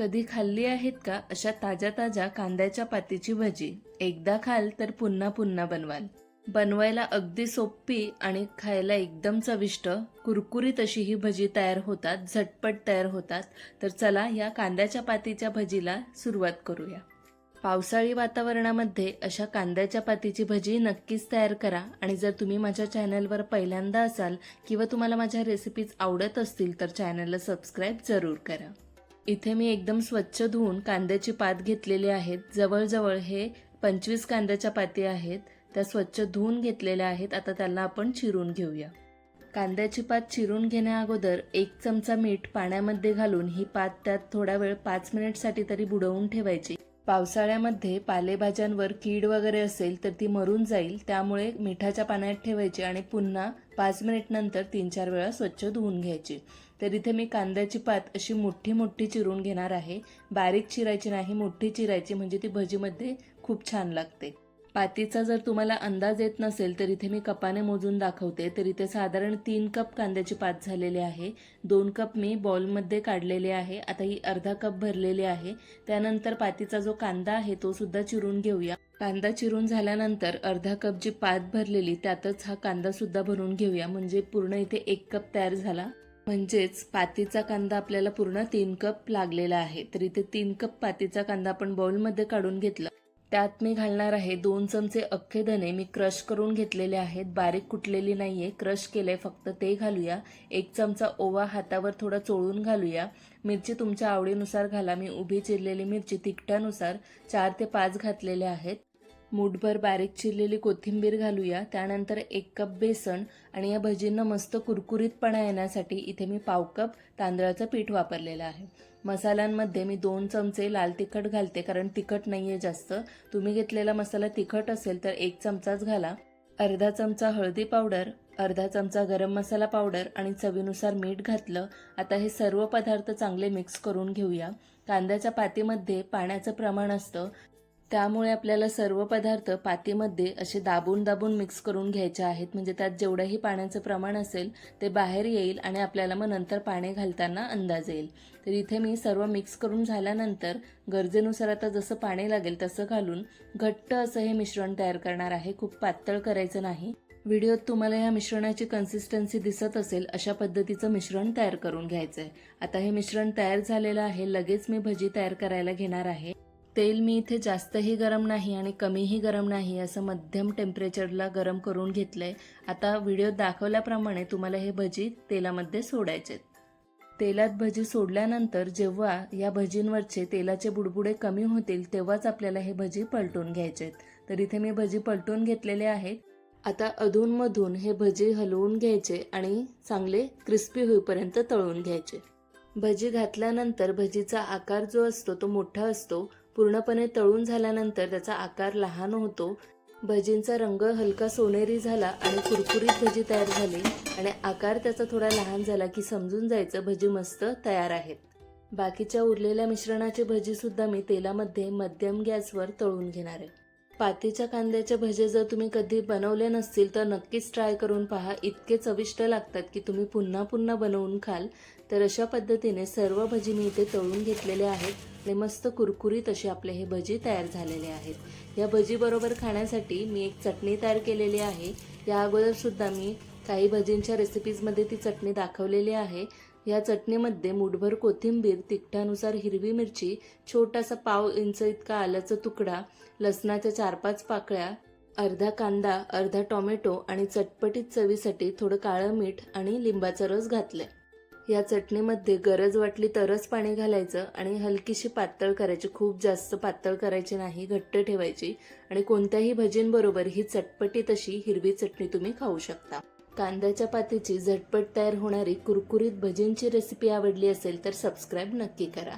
कधी खाल्ली आहेत का अशा ताज्या ताज्या कांद्याच्या पातीची भजी? एकदा खाल तर पुन्हा पुन्हा बनवाल. बनवायला अगदी सोपी आणि खायला एकदम चविष्ट कुरकुरीत अशी ही भजी तयार होतात झटपट तयार होतात. तर चला या कांद्याच्या पातीच्या भजीला सुरुवात करूया. पावसाळी वातावरणामध्ये अशा कांद्याच्या पातीची भजी नक्कीच तयार करा आणि जर तुम्ही माझ्या चॅनलवर पहिल्यांदा असाल किंवा तुम्हाला माझ्या रेसिपीज आवडत असतील तर चॅनलला सबस्क्राईब जरूर करा. इथे मी एकदम स्वच्छ धुवून कांद्याची पात घेतलेली आहेत. जवळजवळ हे पंचवीस कांद्याच्या पाती आहेत. त्या स्वच्छ धुवून घेतलेल्या आहेत. आता त्यांना आपण चिरून घेऊया. कांद्याची पात चिरून घेण्याअगोदर एक चमचा मीठ पाण्यामध्ये घालून ही पात त्यात थोडा वेळ पाच मिनिटसाठी तरी बुडवून ठेवायची. पावसाळ्यामध्ये पालेभाज्यांवर कीड वगैरे असेल तर ती मरून जाईल त्यामुळे मिठाच्या पाण्यात ठेवायची आणि पुन्हा पाच मिनिटनंतर तीन चार वेळा स्वच्छ धुवून घ्यायची. तर इथे मी कांद्याची पात अशी मोठी मोठी चिरून घेणार आहे. बारीक चिरायची नाही मोठी चिरायची म्हणजे ती भजीमध्ये खूप छान लागते. पातीचा जर तुम्हाला अंदाज येत नसेल तर इथे मी कपाने मोजून दाखवते. तर इथे साधारण तीन कप कांद्याची पात झालेली आहे. दोन कप मी बॉलमध्ये काढलेले आहे. आता ही अर्धा कप भरलेली आहे. त्यानंतर पातीचा जो कांदा आहे तो सुद्धा चिरून घेऊया. कांदा चिरून झाल्यानंतर अर्धा कप जी पात भरलेली त्यातच हा कांदा सुद्धा भरून घेऊया. म्हणजे पूर्ण इथे एक कप तयार झाला. म्हणजेच पातीचा कांदा आपल्याला पूर्ण तीन कप लागलेला आहे. तर इथे तीन कप पातीचा कांदा आपण बाउलमध्ये काढून घेतला. त्यात मी घालणार आहे दोन चमचे अख्खे धने. मी क्रश करून घेतलेले आहेत. बारीक कुटलेली नाही आहे क्रश केलंय. फक्त ते घालूया. एक चमचा ओवा हातावर थोडा चोळून घालूया. मिरची तुमच्या आवडीनुसार घाला. मी उभी चिरलेली मिरची तिखटानुसार चार ते पाच घातलेले आहेत. मूठभर बारीक चिरलेली कोथिंबीर घालूया. त्यानंतर एक कप बेसन आणि या भजींना मस्त कुरकुरीतपणा येण्यासाठी इथे मी पाव कप तांदळाचं पीठ वापरलेलं आहे. मसाल्यांमध्ये मी दोन चमचे लाल तिखट घालते कारण तिखट नाही आहे जास्त. तुम्ही घेतलेला मसाला तिखट असेल तर एक चमचाच घाला. अर्धा चमचा हळदी पावडर अर्धा चमचा गरम मसाला पावडर आणि चवीनुसार मीठ घातलं. आता हे सर्व पदार्थ चांगले मिक्स करून घेऊया. कांद्याच्या पातीमध्ये पाण्याचं प्रमाण असतं. त्यामुळे आपल्याला सर्व पदार्थ पातीमध्ये असे दाबून दाबून मिक्स करून घ्यायचे आहेत. म्हणजे त्यात जेवढंही पाण्याचं प्रमाण असेल ते बाहेर येईल आणि आपल्याला मग नंतर पाणी घालताना अंदाज येईल. तर इथे मी सर्व मिक्स करून झाल्यानंतर गरजेनुसार आता जसं पाणी लागेल तसं घालून घट्ट असं हे मिश्रण तयार करणार आहे. खूप पातळ करायचं नाही. व्हिडिओत तुम्हाला या मिश्रणाची कन्सिस्टन्सी दिसत असेल अशा पद्धतीचं मिश्रण तयार करून घ्यायचं आहे आता हे मिश्रण तयार झालेलं आहे. लगेच मी भजी तयार करायला घेणार आहे. तेल मी इथे जास्तही गरम नाही आणि कमीही गरम नाही असं मध्यम टेम्परेचरला गरम करून घेतलं आहे आता व्हिडिओ दाखवल्याप्रमाणे तुम्हाला हे भजी तेलामध्ये सोडायचे तेलात भजी सोडल्यानंतर जेव्हा या भजींवरचे तेलाचे बुडबुडे कमी होतील तेव्हाच आपल्याला हे भजी पलटून घ्यायचे तर इथे मी भजी पलटून घेतलेले आहेत. आता अधूनमधून हे भजी हलवून घ्यायचे आणि चांगले क्रिस्पी होईपर्यंत तळून घ्यायचे. भजी घातल्यानंतर भजीचा आकार जो असतो तो मोठा असतो. पूर्णपणे तळून झाल्यानंतर त्याचा आकार लहान होतो. भजींचा रंग हलका सोनेरी झाला आणि कुरकुरीत भजी तयार झाली आणि आकार त्याचा थोडा लहान झाला की समजून जायचं भजी मस्त तयार आहेत. बाकीच्या उरलेल्या मिश्रणाची भजी सुद्धा मी तेलामध्ये मध्यम गॅसवर तळून घेणार आहे. पातीच्या कांद्याचे भजे जर तुम्ही कधी बनवले नसतील तर नक्कीच ट्राय करून पहा. इतके चविष्ट लागतात की तुम्ही पुन्हा पुन्हा बनवून खाल. तर अशा पद्धतीने सर्व भजी मी इथे तळून घेतलेले आहेत आणि मस्त कुरकुरीत असे आपले हे भजी तयार झालेले आहेत. या भजीबरोबर खाण्यासाठी मी एक चटणी तयार केलेली आहे. या अगोदरसुद्धा मी काही भजींच्या रेसिपीजमध्ये ती चटणी दाखवलेली आहे. या चटणीमध्ये मुठभर कोथिंबीर तिखटानुसार हिरवी मिरची छोटासा पाव इंच इतका आल्याचा तुकडा लसणाच्या चार पाच पाकळ्या अर्धा कांदा अर्धा टोमॅटो आणि चटपटीत चवीसाठी थोडं काळं मीठ आणि लिंबाचा रस घातलाय. या चटणीमध्ये गरज वाटली तरच पाणी घालायचं आणि हलकीशी पातळ करायची खूप जास्त पातळ करायची नाही घट्ट ठेवायची आणि कोणत्याही भजींबरोबर ही चटपटी तशी हिरवी चटणी तुम्ही खाऊ शकता. कांद्याच्या पातीची झटपट तयार होणारी कुरकुरीत भजींची रेसिपी आवडली असेल तर सबस्क्राईब नक्की करा.